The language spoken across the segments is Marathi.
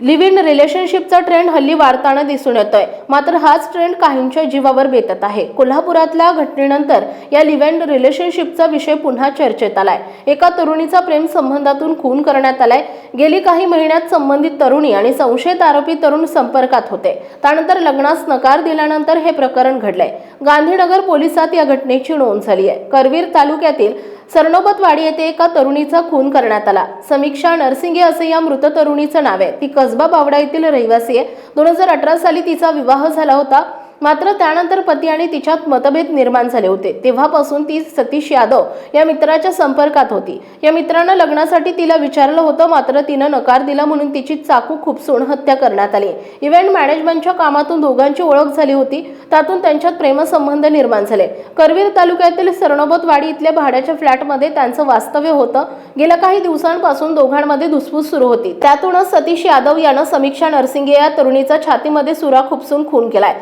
लिव्ह इन रिलेशनशिपचा ट्रेंड हल्ली वाढताना दिसून येतोय. मात्र हाच ट्रेंड काहींच्या जीवावर बेतत आहे. कोल्हापुरातल्या घटनेनंतर या लिव्ह इन रिलेशनशिपचा विषय पुन्हा चर्चेत आलाय. एका तरुणीचा प्रेम संबंधातून खून करण्यात आलाय. गेली काही महिन्यात संबंधित तरुणी आणि संशयित आरोपी तरुण संपर्कात होते. त्यानंतर लग्नास नकार दिल्यानंतर हे प्रकरण घडलंय. गांधीनगर पोलिसात या घटनेची नोंद झाली आहे करवीर तालुक्यातील सरनोबतवाडी येथे एका तरुणीचा खून करण्यात आला. समीक्षा नरसिंगे असे या मृत तरुणीचं नाव आहे. ती कसबा बावडा येथील रहिवासी आहे. दोन हजार अठरा साली तिचा विवाह झाला होता. मात्र त्यानंतर पती आणि तिच्यात मतभेद निर्माण झाले होते. तेव्हापासून ती सतीश यादव या मित्राच्या संपर्कात होती. या मित्रानं लग्नासाठी तिला विचारलं होतं मात्र तिनं नकार दिला म्हणून तिची चाकू खुपसून हत्या करण्यात आली. इव्हेंट मॅनेजमेंटच्या कामातून दोघांची ओळख झाली होती. त्यातून त्यांच्यात प्रेमसंबंध निर्माण झाले. करवीर तालुक्यातील सरनोबतवाडी इथल्या भाड्याच्या फ्लॅटमध्ये त्यांचं वास्तव्य होतं. गेल्या काही दिवसांपासून दोघांमध्ये धुसफूस सुरू होती. त्यातूनच सतीश यादव यानं समीक्षा नरसिंगे या तरुणीचा छातीमध्ये सुरा खुपसून खून केलाय.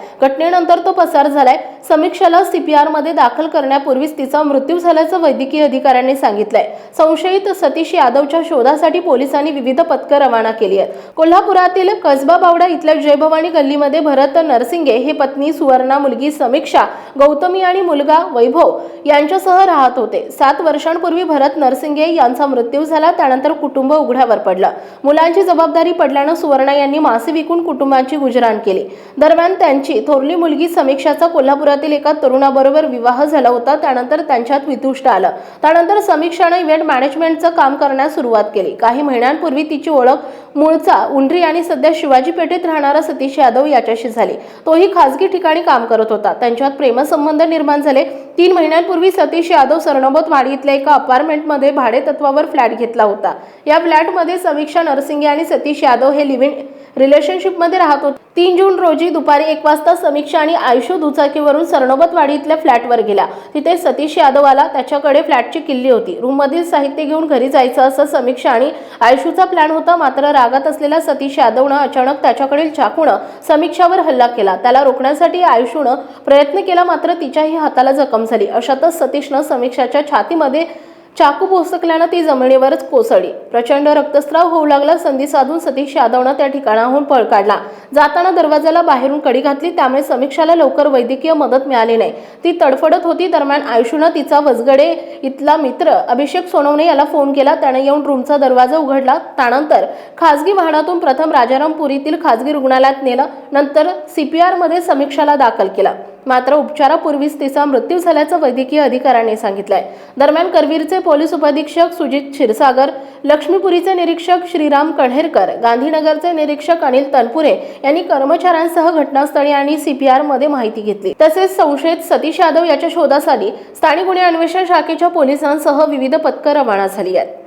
घटनेनंतर तो पसार झालाय. समीक्षाला सीपीआरमध्ये दाखल करण्यापूर्वीच तिचा मृत्यू झाल्याचं वैद्यकीय अधिकाऱ्यांनी सांगितलंय. संशयित सतीश यादवच्या शोधासाठी पोलिसांनी विविध पथकं रवाना केली आहेत. कोल्हापुरातील कसबा बावडा इथल्या जयभवानी गल्लीमध्ये भरत नरसिंगे हे पत्नी सुवर्णा मुलगी समीक्षा गौतमी आणि मुलगा वैभव यांच्यासह राहत होते. सात वर्षांपूर्वी भरत नरसिंगे यांचा मृत्यू झाला त्यानंतर कुटुंब उघड्यावर पडलं. मुलांची जबाबदारी पडल्यानं सुवर्णा यांनी मासे विकून कुटुंबाची गुजराण केली. दरम्यान त्यांची थोरली मुलगी समीक्षाचा कोल्हापुरातील एका तरुणाबरोबर विवाह झाला होता. त्यानंतर त्यांच्यात वितुष्ट आलं. त्यानंतर समीक्षानं इव्हेंट मॅनेजमेंटचं काम करण्यास सुरुवात केली. काही महिन्यांपूर्वी तिची ओळख मूळचा उंडरी आणि सध्या शिवाजी पेठेत राहणारा सतीश यादव याच्याशी झाली. तोही खासगी ठिकाणी काम करत होता. त्यांच्यात प्रेमसंबंध निर्माण झाले. तीन महिन्यांपूर्वी सतीश यादव सरनोबत वाडी इथल्या एका अपार्टमेंटमध्ये भाडे तत्वावर फ्लॅट घेतला होता. या फ्लॅटमध्ये समीक्षा नरसिंगे आणि सतीश यादव हे लिव्हिंग रिलेशनशिपमध्ये राहत. होते तीन जून रोजी दुपारी एक वाजता समीक्षा आणि आयुष्य दुचाकीवरून सरनोबतवाडी इथल्या फ्लॅटवर गेला तिथे सतीश यादव आला. त्याच्याकडे फ्लॅटची किल्ली होती. रूममधील साहित्य घेऊन घरी जायचं असं समीक्षा आणि आयुषूचा प्लॅन होता. मात्र रागात असलेला सतीश यादवनं अचानक त्याच्याकडील चाकूनं समीक्षावर हल्ला केला. त्याला रोखण्यासाठी आयुषूनं प्रयत्न केला मात्र तिच्याही हाताला जखम झाली. अशातच सतीशनं समीक्षाच्या छातीमध्ये चाकू पोसकल्यानं ती जमिनीवरच कोसळली. प्रचंड रक्तस्राव होऊ लागला संधी साधून सतीश यादवनं त्या ठिकाणाहून पळ काढला. जाताना दरवाजाला बाहेरून कडी घातली त्यामुळे समीक्षाला लवकर वैद्यकीय मदत मिळाली नाही. ती तडफडत होती दरम्यान आयुषूनं तिचा वसगडे इथला मित्र अभिषेक सोनवणे याला फोन केला. त्याने येऊन रूमचा दरवाजा उघडला. त्यानंतर खासगी वाहनातून प्रथम राजारामपुरीतील खासगी रुग्णालयात नेलं. नंतर सीपीआरमध्ये समीक्षाला दाखल केलं. मात्र उपचारापूर्वीच तिचा मृत्यू झाल्याचं वैद्यकीय अधिकाऱ्यांनी सांगितलंय. दरम्यान करवीरचे पोलीस उपाधीक्षक सुजित क्षीरसागर लक्ष्मीपुरीचे निरीक्षक श्रीराम कण्हेरकर गांधीनगरचे निरीक्षक अनिल तनपुरे यांनी कर्मचाऱ्यांसह घटनास्थळी आणि सीपीआरमध्ये माहिती घेतली. तसेच संशयित सतीश यादव याच्या शोधासाठी स्थानिक गुन्हे अन्वेषण शाखेच्या पोलिसांसह विविध पथकं रवाना झाली आहेत.